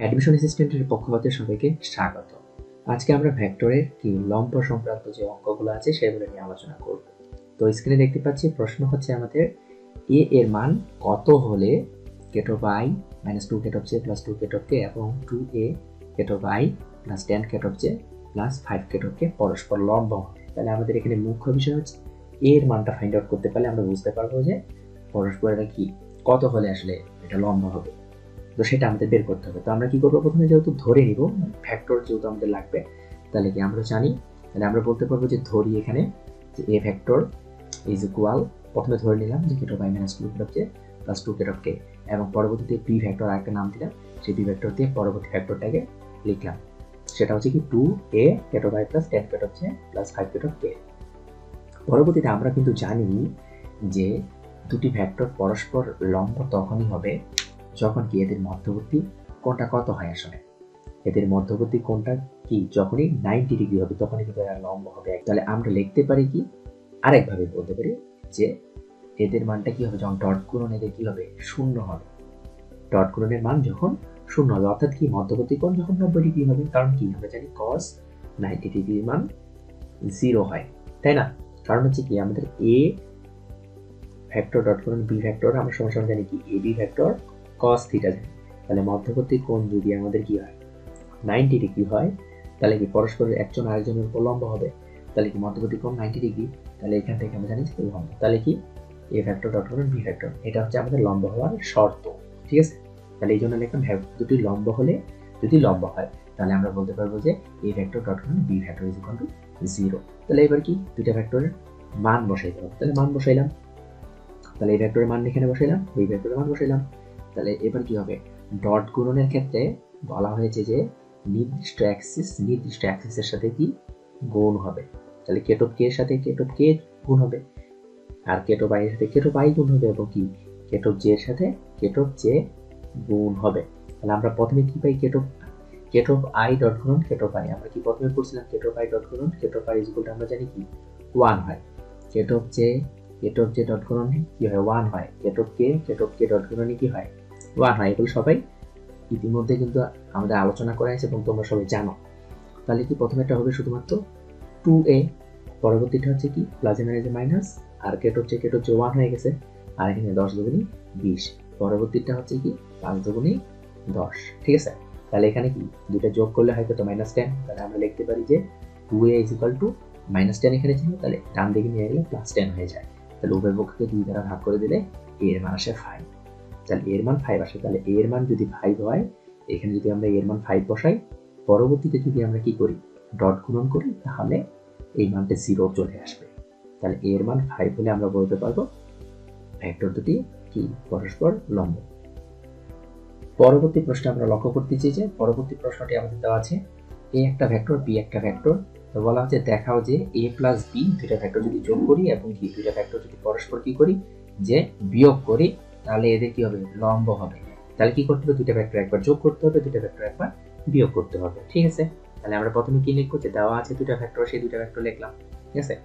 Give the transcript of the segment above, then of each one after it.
Admission অ্যাসিস্ট্যান্টের পক্ষ হতে সবাইকে স্বাগত। আজকে আমরা ভেক্টরের কি লম্ব সংক্রান্ত যে অঙ্কগুলো আছে সেগুলো নিয়ে আলোচনা করব। তো স্ক্রিনে দেখতে পাচ্ছি, প্রশ্ন হচ্ছে আমাদের এ এর মান কত হলে কেট অফ আই মাইনাস টু কেট অফ জে প্লাস টু কেট অফ কে এবং টু এ কেট অফ আই প্লাস টেন কেট অফ জে প্লাস ফাইভ কেট অফ কে পরস্পর লম্ব তাহলে আমাদের এখানে মুখ্য বিষয় হচ্ছে এর মানটা ফাইন্ড আউট করতে পারলে আমরা বুঝতে পারব যে পরস্পর এটা কি, কত হলে আসলে এটা লম্ব হবে? তো সেটা আমাদের বের করতে হবে। তো আমরা কি করব? প্রথমে যেহেতু ধরে নিব ফ্যাক্টর যেহেতু আমাদের লাগবে, তাহলে কি আমরা জানি? তাহলে আমরা বলতে পারব যে ধরি এখানে যে এ ফ্যাক্টর ইজ ইকুয়াল প্রথমে ধরে নিলাম যে কেটো বাই মাইনাস টু কেট অফ প্লাস টু কেট অফ কে এবং পরবর্তীতে বি ফ্যাক্টর আরেকটা নাম দিলাম, সেই বি ফ্যাক্টর দিয়ে পরবর্তী ফ্যাক্টরটাকে লিখলাম। সেটা হচ্ছে কি টু এ কেটো বাই প্লাস টেন কেট অফ প্লাস ফাইভ কেট অফ কে পরবর্তীতে আমরা কিন্তু জানি যে দুটি ভেক্টর পরস্পর লম্ব তখনই হবে যখন কি এদের মধ্যবর্তী কোনটা কত হয় আসলে? এদের মধ্যবর্তী কোনটা কি যখনই নাইনটি ডিগ্রি হবে, তখনই কিন্তু এরা লম্ব হবে। তাহলে আমরা লিখতে পারি কি? আরেকভাবে বলতে পারি যে এদের মানটা কি হবে? যখন ডট গুণন এদের কি হবে? শূন্য হবে। ডট গুণনের মান যখন শূন্য হবে, অর্থাৎ কি? মধ্যবর্তী কোণ যখন নব্বই ডিগ্রি হবে, কারণ কি? আমরা জানি কস নাইনটি ডিগ্রির মান জিরো হয়। তাই না? কারণ হচ্ছে কি? আমাদের এ ভেক্টর ডট গুণন বি ভেক্টর আমরা সমান জানি কি? A B vector cos theta জানি তাহলে মধ্যবর্তী কোণ যদি আমাদের কি হয়? নাইনটি ডিগ্রি হয়, তাহলে কি পরস্পরের একজন আরেকজনের উপর হবে? তাহলে কি মধ্যবর্তী কোণ নাইনটি ডিগ্রি তাহলে এখান থেকে আমরা জানি যে লম্ব তাহলে কি? এ ফ্যাক্টর ডট গুণন বি ফ্যাক্টর এটা হচ্ছে আমাদের লম্ব হওয়ার শর্ত, ঠিক আছে? তাহলে এই জন্য লিখলাম দুটি লম্ব হলে যদি লম্ব হয়, তাহলে আমরা বলতে পারব যে এ ফ্যাক্টর ডট গুণন B factor is equal to zero তাহলে এবার কি? দুইটা ফ্যাক্টরের মান বসাইতে হবে তাহলে মান বসাইলাম। তাহলে এই ভেক্টরের মান এখানে বসাইলাম, এই ভেক্টরের মান বসাইলাম। তাহলে এবার কি হবে ডট গুণনের ক্ষেত্রে বলা হয়েছে যে নির্দিষ্ট অ্যাক্সিস নির্দিষ্ট অ্যাক্সিসের সাথে কি গুণ হবে তাহলে কেটপ কে এর সাথে কেটপ কে গুণ হবে আর আই এর সাথে কেটপ আই গুণ হবে এবং কি কেটপ জে এর সাথে কেটপ জে গুণ হবে তাহলে আমরা প্রথমে কি পাই কেটপ কেটপ আই ডট গুণন কেটপ আই আমরা কি প্রথমে পড়ছিলাম কেটপ আই ডট গুণন কেটপ আই ইকুয়াল আমরা জানি কি ওয়ান হয় কেটপ জে কেটপ জে ডট গুণনে কি হয় ওয়ান হয় কেটপ কে কেটপ কে ডট গুণনে কি হয় ওয়ান হয় এগুলো সবাই ইতিমধ্যে কিন্তু আমাদের আলোচনা করা হয়েছে এবং তোমরা সবাই জানো। তাহলে কি প্রথমেটা হবে শুধুমাত্র টু এ পরবর্তীটা হচ্ছে কি? প্লাস যে মাইনাস আর কেট হচ্ছে কেট হচ্ছে ওয়ান হয়ে গেছে, আর এখানে দশ দুগুনি বিশ। পরবর্তীটা হচ্ছে কি? পাঁচ দুগুনি দশ। ঠিক আছে? তাহলে এখানে কি? দুইটা যোগ করলে হয়তো কত মাইনাস টেন তাহলে আমরা লিখতে পারি যে two A is equal to minus ten এখানে ছিল। তাহলে ডান দিকে নিয়ে গেলে প্লাস টেন হয়ে যায়। তাহলে উভয় পক্ষকে দুই দ্বারা ভাগ করে দিলে এর মান আসে ফাইভ তাহলে এর মান ফাইভ আসে, তাহলে এর মান যদি ফাইভ হয়, এখানে যদি আমরা এর মান ফাইভ বসাই, পরবর্তীতে যদি আমরা কি করি ডট গুণন করি, তাহলে এই মানটা জিরো চলে আসবে। তাহলে এর মান ফাইভ হলে আমরা বলতে পারব ভেক্টর দুটি কি, পরস্পর লম্ব। পরবর্তী প্রশ্নে আমরা লক্ষ্য করতেছি যে, পরবর্তী প্রশ্নটি আমাদের দেওয়া আছে এ একটা ভেক্টর বি একটা ভেক্টর তো বলা হচ্ছে দেখাও যে এ প্লাস বি দুইটা ভেক্টর যদি যোগ করি এবং কি দুইটা ভেক্টর যদি পরস্পর কি করি, যে বিয়োগ করি তাহলে এদের কি হবে? লম্ব হবে। তাহলে কি করতে হবে? দুইটা ভেক্টর একবার যোগ করতে হবে, দুইটা ভেক্টর একবার বিয়োগ করতে হবে। ঠিক আছে? তাহলে আমরা প্রথমে কি লিখব? যে দেওয়া আছে দুইটা ভেক্টর সেই দুইটা ভেক্টর লিখলাম। ঠিক আছে?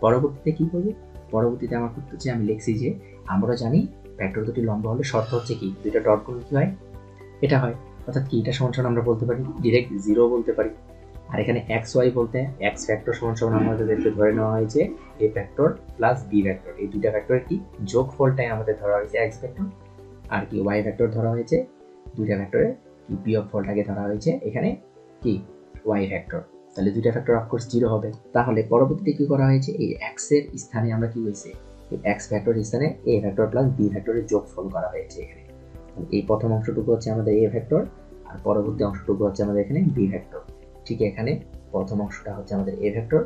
পরবর্তীতে কি করব? পরবর্তীতে আমার করতে হচ্ছে, আমি লিখছি যে আমরা জানি ভেক্টর দুটি লম্ব হলে শর্ত হচ্ছে কি? দুইটা ডট গুণ কি হয়? এটা হয়। অর্থাৎ কি? এটা সমান আমরা বলতে পারি? ডিরেক্ট জিরো বলতে পারি। আর এখানে এক্স ওয়াই বলতে এক্স ফ্যাক্টর সমান সমান আমাদেরকে ধরে নেওয়া হয়েছে A factor plus B factor এই দুইটা ফ্যাক্টরের কি? যোগ ফলটাই আমাদের ধরা হয়েছে এক্স ফ্যাক্টর আর কি ওয়াই ভেক্টর ধরা হয়েছে। দুইটা ভেক্টরের কি বিয়োগ ফলটাকে ধরা হয়েছে? এখানে কি? ওয়াই ভেক্টর তাহলে দুইটা ভেক্টর অফকোর্স জিরো হবে। তাহলে পরবর্তীতে কি করা হয়েছে? এই এক্সের স্থানে আমরা কি হয়েছে এই এক্স ভেক্টর স্থানে এ ভেক্টর প্লাস বি ভেক্টরের যোগফল করা হয়েছে এখানে। এই প্রথম অংশটুকু হচ্ছে আমাদের এ ভেক্টর আর পরবর্তী অংশটুকু হচ্ছে আমাদের এখানে বি ভেক্টর ঠিক এখানে প্রথম অংশটা হচ্ছে আমাদের এ ভেক্টর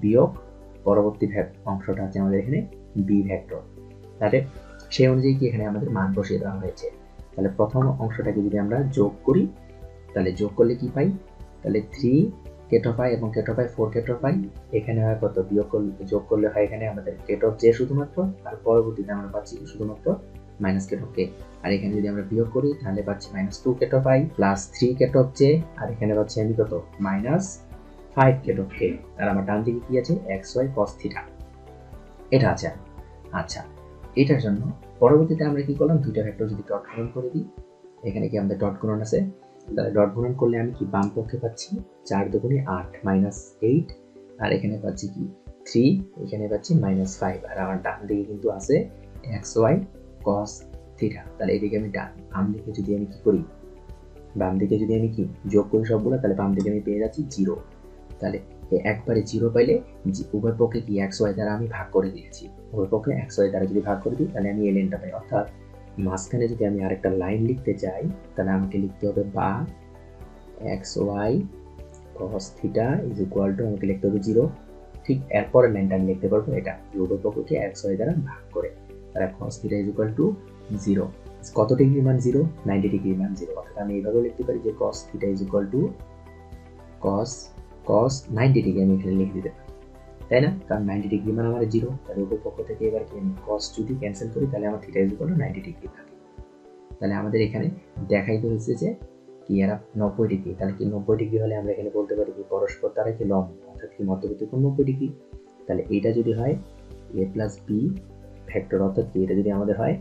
বিয়োগ, পরবর্তী অংশটা হচ্ছে আমাদের এখানে বি ভেক্টর। তাহলে সেই অনুযায়ী কি এখানে আমাদের মান বসিয়ে দেওয়া হয়েছে? তাহলে প্রথম অংশটাকে যদি আমরা যোগ করি, তাহলে যোগ করলে কি পাই? তাহলে থ্রি কেটো পাই এবং কেটো পাই, ফোর কেটো পাই। এখানে হয় কত? বিয়োগ করলে, যোগ করলে হয় এখানে আমাদের কেটো জে শুধুমাত্র, আর পরবর্তীতে আমরা পাচ্ছি শুধুমাত্র মাইনাস কেট অফ কে আর এখানে যদি আমরা বিয়োগ করি, তাহলে পাচ্ছি মাইনাস টু কেট অফ আই প্লাস থ্রি কেট অফ জে আর এখানে পাচ্ছি আমি কত? মাইনাস ফাইভ কেট অফ কে আর আমার ডান দিকে কি আছে? এক্স ওয়াই কস থিটা এটা আছে আচ্ছা এটার জন্য পরবর্তীতে আমরা কি করলাম? দুইটা ভেক্টর যদি ডট গুণন করে দিই, এখানে কি আমাদের ডট গুণন আছে? তাহলে ডট গুণন করলে আমি কি বাম পক্ষে পাচ্ছি? চার দুগুণে আট মাইনাস এইট আর এখানে পাচ্ছি কি? থ্রি এখানে পাচ্ছি মাইনাস ফাইভ আর আমার ডান দিকে কিন্তু আছে এক্স ওয়াই কস থিটা তাহলে এদিকে আমি ডান, বাম দিকে যদি আমি কি করি? বাম দিকে যদি আমি কি যোগ করি সবগুলো, তাহলে বাম দিকে আমি পেয়ে যাচ্ছি জিরো তাহলে একবারে জিরো পাইলে উভয় পক্ষে কি এক্স ওয়াই দ্বারা আমি ভাগ করে দিয়েছি? উভয় পক্ষে এক্স ওয়াই দ্বারা যদি ভাগ করে দিই, তাহলে আমি এলেনটা পাই। অর্থাৎ মাঝখানে যদি আমি আরেকটা লাইন লিখতে চাই, তাহলে আমাকে লিখতে হবে বা X Y cos theta is equal to আমাকে লিখতে হবে জিরো ঠিক এরপরের লাইনটা আমি লিখতে পারব, এটা উভয় পক্ষকে এক্স ওয়াই দ্বারা ভাগ করে। তাহলে cos theta is equal to zero কত ডিগ্রি মান জিরো নাইনটি ডিগ্রি মান জিরো অর্থাৎ আমি এইভাবেও লিখতে পারি যে cos theta is equal to cos cos ninety degree আমি এখানে লিখে দিতে পারি। তাই না? কারণ নাইনটি ডিগ্রি মানে আমার জিরো তাহলে উপর পক্ষ থেকে এবার কি আমি কস যদি ক্যান্সেল করি, তাহলে আমার theta is equal to ninety degree থাকে। তাহলে আমাদের এখানে দেখাইতে হয়েছে যে কি এরা নব্বই ডিগ্রি তাহলে কি নব্বই ডিগ্রি হলে আমরা এখানে বলতে পারি কি পরস্পর তারা কি লম্ব, অর্থাৎ কি মধ্যবর্তী কোণ নব্বই ডিগ্রি তাহলে এইটা যদি হয় এ প্লাস বি ফ্যাক্টর অর্থাৎ কি এটা যদি আমাদের হয়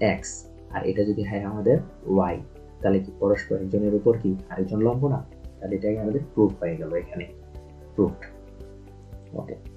এক্স আর এটা যদি হয় আমাদের ওয়াই তাহলে কি পরস্পর একজনের উপর কি আরেকজন লম্ব না? তাহলে এটাই আমাদের প্রুফ হয়ে গেল এখানে প্রুফ ওকে